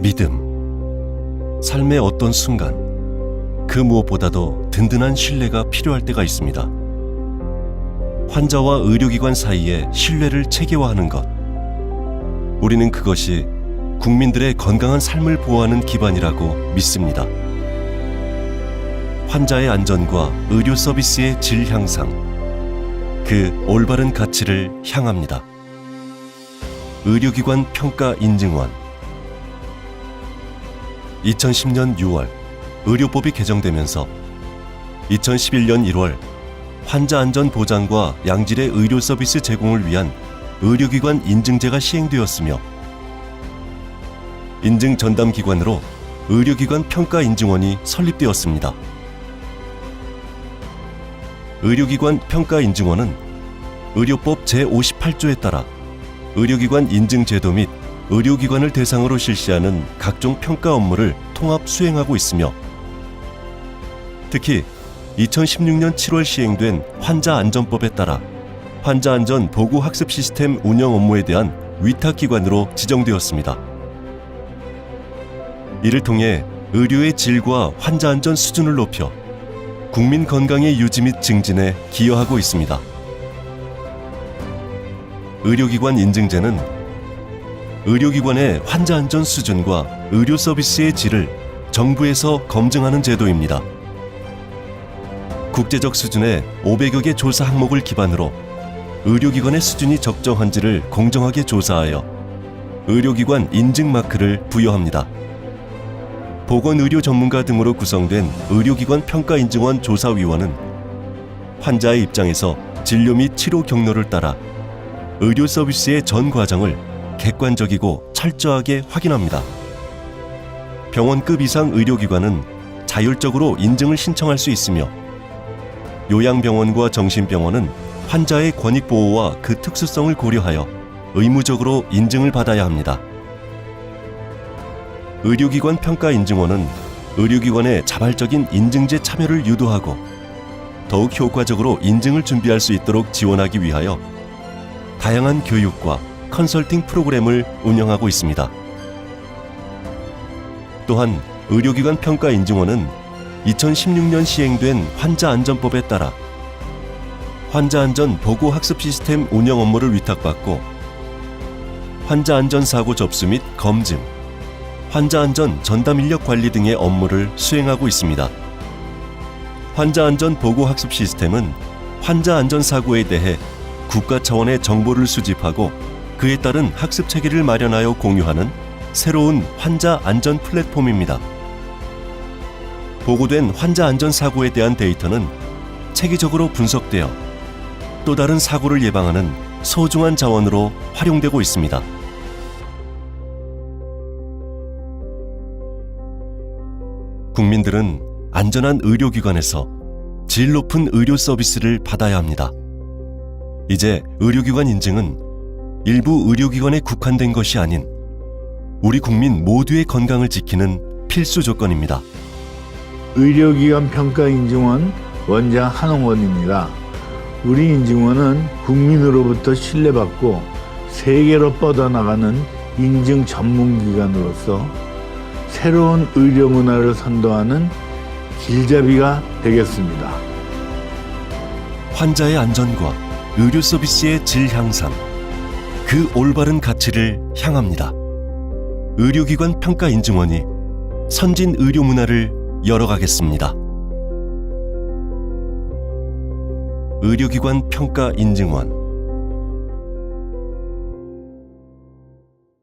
믿음. 삶의 어떤 순간, 그 무엇보다도 든든한 신뢰가 필요할 때가 있습니다. 환자와 의료기관 사이에 신뢰를 체계화하는 것. 우리는 그것이 국민들의 건강한 삶을 보호하는 기반이라고 믿습니다. 환자의 안전과 의료 서비스의 질 향상, 그 올바른 가치를 향합니다. 의료기관 평가 인증원 2010년 6월 의료법이 개정되면서 2011년 1월 환자 안전 보장과 양질의 의료 서비스 제공을 위한 의료기관 인증제가 시행되었으며 인증 전담 기관으로 의료기관 평가 인증원이 설립되었습니다. 의료기관 평가 인증원은 의료법 제58조에 따라 의료기관 인증 제도 및 의료기관을 대상으로 실시하는 각종 평가 업무를 통합 수행하고 있으며 특히 2016년 7월 시행된 환자 안전법에 따라 환자 안전 보고 학습 시스템 운영 업무에 대한 위탁 기관으로 지정되었습니다. 이를 통해 의료의 질과 환자 안전 수준을 높여 국민 건강의 유지 및 증진에 기여하고 있습니다. 의료기관 인증제는 의료기관의 환자 안전 수준과 의료 서비스의 질을 정부에서 검증하는 제도입니다. 국제적 수준의 500여 개 조사 항목을 기반으로 의료기관의 수준이 적정한지를 공정하게 조사하여 의료기관 인증 마크를 부여합니다. 보건의료 전문가 등으로 구성된 의료기관 평가인증원 조사위원은 환자의 입장에서 진료 및 치료 경로를 따라 의료 서비스의 전 과정을 객관적이고 철저하게 확인합니다. 병원급 이상 의료기관은 자율적으로 인증을 신청할 수 있으며 요양병원과 정신병원은 환자의 권익 보호와 그 특수성을 고려하여 의무적으로 인증을 받아야 합니다. 의료기관 평가 인증원은 의료기관의 자발적인 인증제 참여를 유도하고 더욱 효과적으로 인증을 준비할 수 있도록 지원하기 위하여 다양한 교육과 컨설팅 프로그램을 운영하고 있습니다. 또한 의료기관 평가 인증원은 2016년 시행된 환자안전법에 따라 환자안전 보고 학습 시스템 운영 업무를 위탁받고 환자안전 사고 접수 및 검증, 환자안전 전담 인력 관리 등의 업무를 수행하고 있습니다. 환자안전 보고 학습 시스템은 환자 안전 사고에 대해 국가 차원의 정보를 수집하고 그에 따른 학습 체계를 마련하여 공유하는 새로운 환자 안전 플랫폼입니다. 보고된 환자 안전 사고에 대한 데이터는 체계적으로 분석되어 또 다른 사고를 예방하는 소중한 자원으로 활용되고 있습니다. 국민들은 안전한 의료기관에서 질 높은 의료 서비스를 받아야 합니다. 이제 의료기관 인증은 일부 의료기관에 국한된 것이 아닌 우리 국민 모두의 건강을 지키는 필수 조건입니다. 의료기관 평가 인증원 원장 한홍원입니다. 우리 인증원은 국민으로부터 신뢰받고 세계로 뻗어나가는 인증 전문기관으로서 새로운 의료 문화를 선도하는 길잡이가 되겠습니다. 환자의 안전과 의료 서비스의 질 향상, 그 올바른 가치를 향합니다. 의료기관 평가 인증원이 선진 의료 문화를 열어가겠습니다. 의료기관 평가 인증원